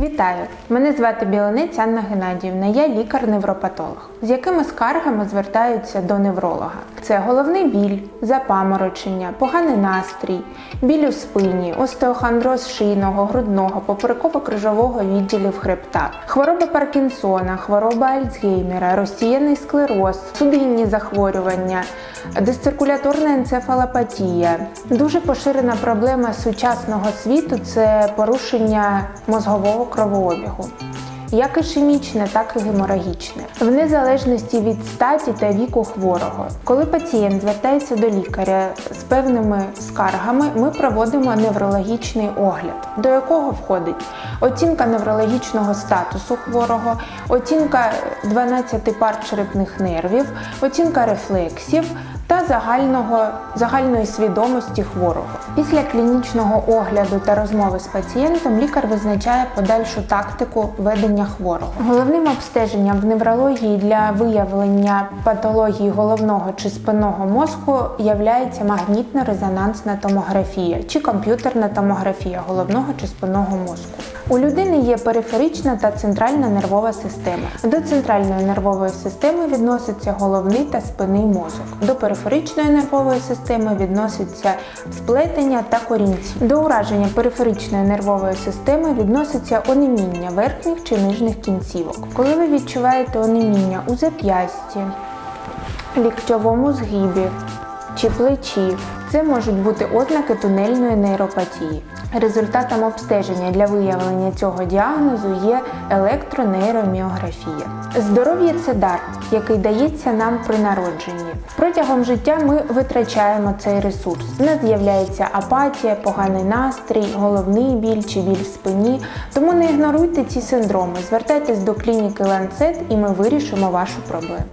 Вітаю! Мене звати Білонець Анна Геннадіївна. Я лікар-невропатолог. З якими скаргами звертаються до невролога? Це головний біль, запаморочення, поганий настрій, біль у спині, остеохондроз шийного, грудного, попереково-крижового відділів хребта, хвороба Паркінсона, хвороба Альцгеймера, розсіяний склероз, судинні захворювання, дисциркуляторна енцефалопатія. Дуже поширена проблема сучасного світу це порушення мозгового кровообігу. Як ішемічне, так і геморагічне, в незалежності від статі та віку хворого. Коли пацієнт звертається до лікаря з певними скаргами, ми проводимо неврологічний огляд, до якого входить оцінка неврологічного статусу хворого, оцінка 12 пар черепних нервів, оцінка рефлексів та загального, загальної свідомості хворого. Після клінічного огляду та розмови з пацієнтом лікар визначає подальшу тактику ведення хворого. Головним обстеженням в неврології для виявлення патології головного чи спинного мозку являється магнітно-резонансна томографія чи комп'ютерна томографія головного чи спинного мозку. У людини є периферична та центральна нервова система. До центральної нервової системи відноситься головний та спинний мозок. До периферичної нервової системи відноситься сплетення та корінці. До ураження периферичної нервової системи відноситься онеміння верхніх чи нижніх кінцівок. Коли ви відчуваєте онеміння у зап'ясті, ліктьовому згибі чи плечі, це можуть бути ознаки тунельної нейропатії. Результатом обстеження для виявлення цього діагнозу є електронейроміографія. Здоров'я це дар, який дається нам при народженні. Протягом життя ми витрачаємо цей ресурс. У нас з'являється апатія, поганий настрій, головний біль чи біль в спині. Тому не ігноруйте ці синдроми. Звертайтесь до клініки Ланцет і ми вирішимо вашу проблему.